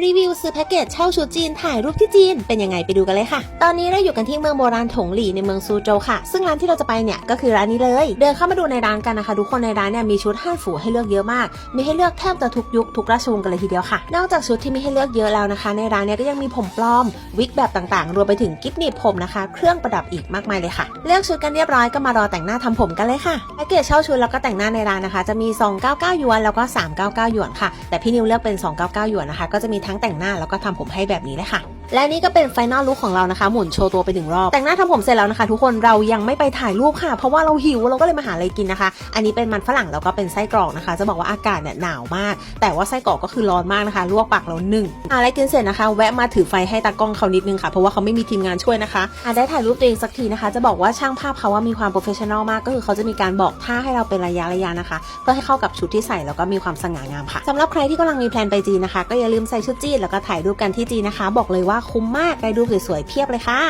รีวิวซื้อแพ็กเกจเช่าชุดจีนถ่ายรูปที่จีน เป็นยังไงไปดูกันเลยค่ะ ตอนนี้เราอยู่กันที่เมืองโบราณถงหลี่ในเมืองซูโจวค่ะ ซึ่งร้านที่เราจะไปเนี่ยก็คือร้านนี้เลย เดินเข้ามาดูในร้านกันนะคะ ทุกคนในร้านเนี่ยมีชุดห้าฝูให้เลือกเยอะมาก มีให้เลือกแทบจะทุกยุคทุกราชวงศ์กันเลยทีเดียวค่ะ นอกจากชุดที่มีให้เลือกเยอะแล้วนะคะ ในร้านเนี่ยก็ยังมีผมปลอมวิกแบบต่างๆ รวมไปถึงกิฟต์หนีบผมนะคะ เครื่องประดับอีกมากมายเลยค่ะ เลือกชุดกันเรียบร้อยก็มารอแต่งหน้าทำผมกันเลยค่ะแพ็กเกจเช่าชุดแล้วก็แต่งหน้าในร้านนะคะ จะมี 299 หยวน แล้วก็ 399 หยวนค่ะ แต่พี่นิวเลือกเป็น 299 หยวนนะคะก็จะมีทั้งแต่งหน้าแล้วก็ทำผมให้แบบนี้เลยค่ะ และนี่ก็เป็นไฟนอลลุคของเรานะคะ หมุนโชว์ตัวไปหนึ่งรอบ แต่งหน้าทำผมเสร็จแล้วนะคะ ทุกคนเรายังไม่ไปถ่ายรูปค่ะ เพราะว่าเราหิวเราก็เลยมาหาอะไรกินนะคะ อันนี้เป็นมันฝรั่งแล้วก็เป็นไส้กรอกนะคะ จะบอกว่าอากาศเนี่ยหนาวมาก แต่ว่าไส้กรอกก็คือร้อนมากนะคะ ลวกปากเราหนึ่งอะไรกินเสร็จนะคะ แวะมาถือไฟให้ตากล้องเขานิดนึงค่ะ เพราะว่าเขาไม่มีทีมงานช่วยนะคะอะได้ถ่ายรูปตัวเองสักทีนะคะ จะบอกว่าช่างภาพเขาว่ามีความโปรเฟชชั่นอลมาก ก็คือเขาจะมีการบอกท่าให้เราเป็นระยะระยะนะคะ เพื่อให้เข้ากับชุดที่ใส่แล้วก็มีความสง่างามค่ะสำหรับใครที่กำลังมีแพลนไปจีนนะคะ ก็อย่าลืมใส่ชุดจีนแล้วก็ถ่ายรูปกันที่จีนนะคะ บอกเลยว่าคุ้มมากได้รูปสวยๆเพียบเลยค่ะ